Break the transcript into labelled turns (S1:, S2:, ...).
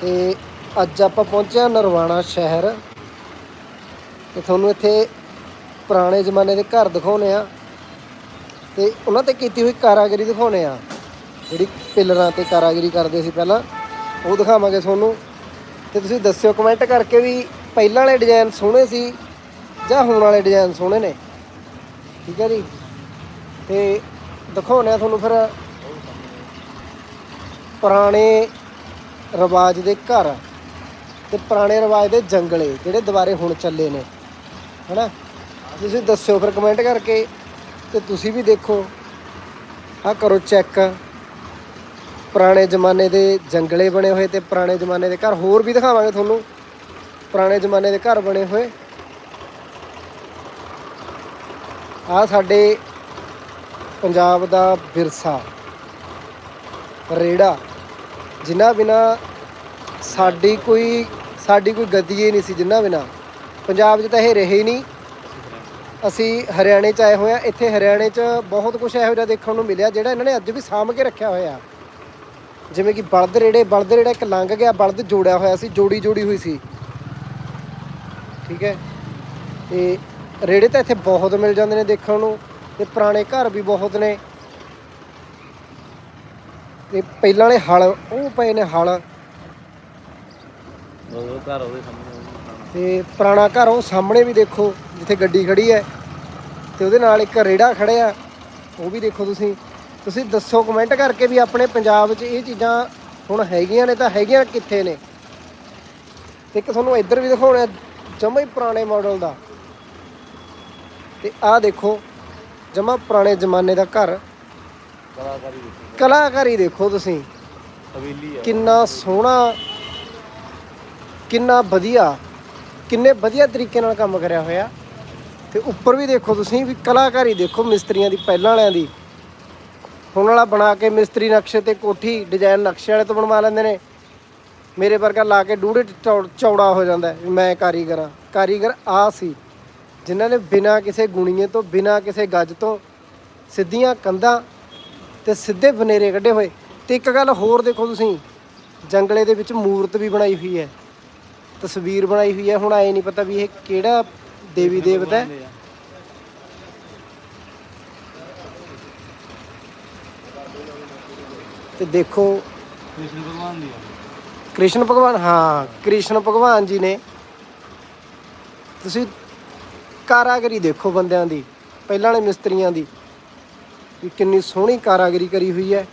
S1: ਤੇ ਅੱਜ ਆਪਾਂ ਪਹੁੰਚਿਆ ਨਰਵਾਣਾ ਸ਼ਹਿਰ ਤੇ ਤੁਹਾਨੂੰ ਇੱਥੇ ਪੁਰਾਣੇ ਜ਼ਮਾਨੇ ਦੇ ਘਰ ਦਿਖਾਉਨੇ ਆ ਤੇ ਉਹਨਾਂ ਤੇ ਕੀਤੀ ਹੋਈ ਕਾਰਾਗਰੀ ਦਿਖਾਉਨੇ ਆ ਜਿਹੜੀ ਪਿਲਰਾਂ ਤੇ ਕਾਰਾਗਰੀ ਕਰਦੇ ਸੀ ਪਹਿਲਾਂ, ਉਹ ਦਿਖਾਵਾਂਗੇ ਤੁਹਾਨੂੰ। ਤੇ ਤੁਸੀਂ ਦੱਸਿਓ ਕਮੈਂਟ ਕਰਕੇ ਵੀ ਪਹਿਲਾਂ ਵਾਲੇ ਡਿਜ਼ਾਈਨ ਸੋਹਣੇ ਸੀ ਜਾਂ ਹੁਣ ਵਾਲੇ ਡਿਜ਼ਾਈਨ ਸੋਹਣੇ ਨੇ? ਠੀਕ ਹੈ ਜੀ। ਤੇ ਦਿਖਾਉਨੇ ਆ ਤੁਹਾਨੂੰ ਫਿਰ ਪੁਰਾਣੇ ਰਿਵਾਜ ਦੇ ਘਰ ਤੇ ਪੁਰਾਣੇ ਰਿਵਾਜ ਦੇ ਜੰਗਲੇ ਜਿਹੜੇ ਦੁਬਾਰੇ ਹੁਣ ਚੱਲੇ ਨੇ, ਹਨਾ? ਤੁਸੀਂ ਦੱਸਿਓ ਫਿਰ ਕਮੈਂਟ ਕਰਕੇ ਤੇ ਤੁਸੀਂ ਵੀ ਦੇਖੋ। ਆ ਕਰੋ ਚੈੱਕ ਪੁਰਾਣੇ ਜ਼ਮਾਨੇ ਦੇ ਜੰਗਲੇ ਬਣੇ ਹੋਏ ਤੇ ਪੁਰਾਣੇ ਜ਼ਮਾਨੇ ਦੇ ਘਰ ਹੋਰ ਵੀ ਦਿਖਾਵਾਂਗੇ ਤੁਹਾਨੂੰ। ਪੁਰਾਣੇ ਜ਼ਮਾਨੇ ਦੇ ਘਰ ਬਣੇ ਹੋਏ। ਆ ਸਾਡੇ ਪੰਜਾਬ ਦਾ ਵਿਰਸਾ, ਰੇੜਾ। ਜਿਨ੍ਹਾਂ ਬਿਨਾ ਸਾਡੀ ਕੋਈ ਸਾਡੀ ਕੋਈ ਗਤੀ ਹੀ ਨਹੀਂ ਸੀ ਜਿਨ੍ਹਾਂ ਬਿਨਾ। ਪੰਜਾਬ 'ਚ ਤਾਂ ਇਹ ਰਹੇ ਹੀ ਨਹੀਂ। ਅਸੀਂ ਹਰਿਆਣੇ 'ਚ ਆਏ ਹੋਏ ਆ ਇੱਥੇ ਹਰਿਆਣੇ 'ਚ ਬਹੁਤ ਕੁਝ ਇਹੋ ਜਿਹਾ ਦੇਖਣ ਨੂੰ ਮਿਲਿਆ ਜਿਹੜਾ ਇਹਨਾਂ ਨੇ ਅੱਜ ਵੀ ਸਾਂਭ ਕੇ ਰੱਖਿਆ ਹੋਇਆ। ਜਿਵੇਂ ਕਿ ਬਲਦ ਰੇੜੇ, ਬਲਦ ਰੇੜਾ ਇੱਕ ਲੰਘ ਗਿਆ, ਬਲਦ ਜੋੜਿਆ ਹੋਇਆ ਸੀ, ਜੋੜੀ ਜੋੜੀ ਹੋਈ ਸੀ। ਠੀਕ ਹੈ? ਤੇ ਰੇੜੇ ਤਾਂ ਇੱਥੇ ਬਹੁਤ ਮਿਲ ਜਾਂਦੇ ਨੇ ਦੇਖਣ ਨੂੰ। ਤੇ ਪੁਰਾਣੇ ਘਰ ਵੀ ਬਹੁਤ ਨੇ। ਤੇ ਪਹਿਲਾਂ ਵਾਲੇ ਹਲ ਉਹ ਪਏ ਨੇ ਹਲ।
S2: ਉਹ ਘਰ ਉਹਦੇ ਸਾਹਮਣੇ ਉਹ ਪੁਰਾਣਾ।
S1: ਤੇ ਪੁਰਾਣਾ ਘਰ ਉਹ ਸਾਹਮਣੇ ਵੀ ਦੇਖੋ ਜਿੱਥੇ ਗੱਡੀ ਖੜੀ ਹੈ। ਤੇ ਉਹਦੇ ਨਾਲ ਇੱਕ ਰੇੜਾ ਖੜਿਆ ਉਹ ਵੀ ਦੇਖੋ ਤੁਸੀਂ। ਤੁਸੀਂ ਦੱਸੋ ਕਮੈਂਟ ਕਰਕੇ ਵੀ ਆਪਣੇ ਪੰਜਾਬ 'ਚ ਇਹ ਚੀਜ਼ਾਂ ਹੁਣ ਹੈਗੀਆਂ ਨੇ ਤਾਂ ਹੈਗੀਆਂ ਕਿੱਥੇ ਨੇ? ਤੇ ਇੱਕ ਤੁਹਾਨੂੰ ਇੱਧਰ ਵੀ ਦਿਖਾਉਣਾ ਜਮਾ ਹੀ ਪੁਰਾਣੇ ਮਾਡਲ ਦਾ। ਤੇ ਆਹ ਦੇਖੋ ਜਮਾ ਪੁਰਾਣੇ ਜ਼ਮਾਨੇ ਦਾ ਘਰ।
S2: ਕਲਾਕਾਰੀ ਦੇਖੀ
S1: ਕਲਾਕਾਰੀ ਦੇਖੋ ਤੁਸੀਂ।
S2: ਹਵੇਲੀ ਆ।
S1: ਕਿੰਨਾ ਸੋਹਣਾ ਕਿੰਨਾ ਵਧੀਆ ਕਿੰਨੇ ਵਧੀਆ ਤਰੀਕੇ ਨਾਲ ਕੰਮ ਕਰਿਆ ਹੋਇਆ। ਤੇ ਉੱਪਰ ਵੀ ਦੇਖੋ ਤੁਸੀਂ ਵੀ ਕਲਾਕਾਰੀ ਦੇਖੋ ਮਿਸਤਰੀਆਂ ਦੀ ਪਹਿਲਾਂ ਵਾਲਿਆਂ ਦੀ। ਹੁਣ ਵਾਲਾ ਬਣਾ ਕੇ ਮਿਸਤਰੀ ਨਕਸ਼ੇ ਤੇ ਕੋਠੀ ਡਿਜ਼ਾਈਨ ਨਕਸ਼ੇ ਵਾਲੇ ਤੋਂ ਬਣਵਾ ਲੈਂਦੇ ਨੇ। ਮੇਰੇ ਵਰਗਾ ਲਾ ਕੇ ਡੂੜੇ ਚੌੜਾ ਹੋ ਜਾਂਦਾ ਵੀ ਮੈਂ ਕਾਰੀਗਰ ਹਾਂ। ਕਾਰੀਗਰ ਆ ਸੀ। ਜਿਨ੍ਹਾਂ ਨੇ ਬਿਨਾਂ ਕਿਸੇ ਗੁਣੀਏ ਤੋਂ ਬਿਨਾਂ ਕਿਸੇ ਗੱਜ ਤੋਂ ਸਿੱਧੀਆਂ ਕੰਧਾਂ ਤੇ ਸਿੱਧੇ ਬਨੇਰੇ ਕੱਢੇ ਹੋਏ। ਤੇ ਇੱਕ ਗੱਲ ਹੋਰ ਦੇਖੋ ਤੁਸੀਂ ਜੰਗਲੇ ਦੇ ਵਿੱਚ ਮੂਰਤ ਵੀ ਬਣਾਈ ਹੋਈ ਹੈ। ਤਸਵੀਰ ਬਣਾਈ ਹੋਈ ਹੈ। ਹੁਣ ਆਏ ਨਹੀਂ ਪਤਾ ਵੀ ਇਹ ਕਿਹੜਾ ਦੇਵੀ ਦੇਵਤਾ ਹੈ। ਤੇ ਦੇਖੋ
S2: ਕ੍ਰਿਸ਼ਨ ਭਗਵਾਨ ਦੀ
S1: ਕ੍ਰਿਸ਼ਨ ਭਗਵਾਨ ਹਾਂ ਕ੍ਰਿਸ਼ਨ ਭਗਵਾਨ ਜੀ ਨੇ। ਤੁਸੀਂ ਕਾਰਾਗਰੀ ਦੇਖੋ ਬੰਦਿਆਂ ਦੀ ਪਹਿਲਾਂ ਵਾਲੇ ਮਿਸਤਰੀਆਂ ਦੀ। ਵੀ ਕਿੰਨੀ ਸੋਹਣੀ ਕਾਰਾਗਰੀ ਕਰੀ ਹੋਈ ਹੈ।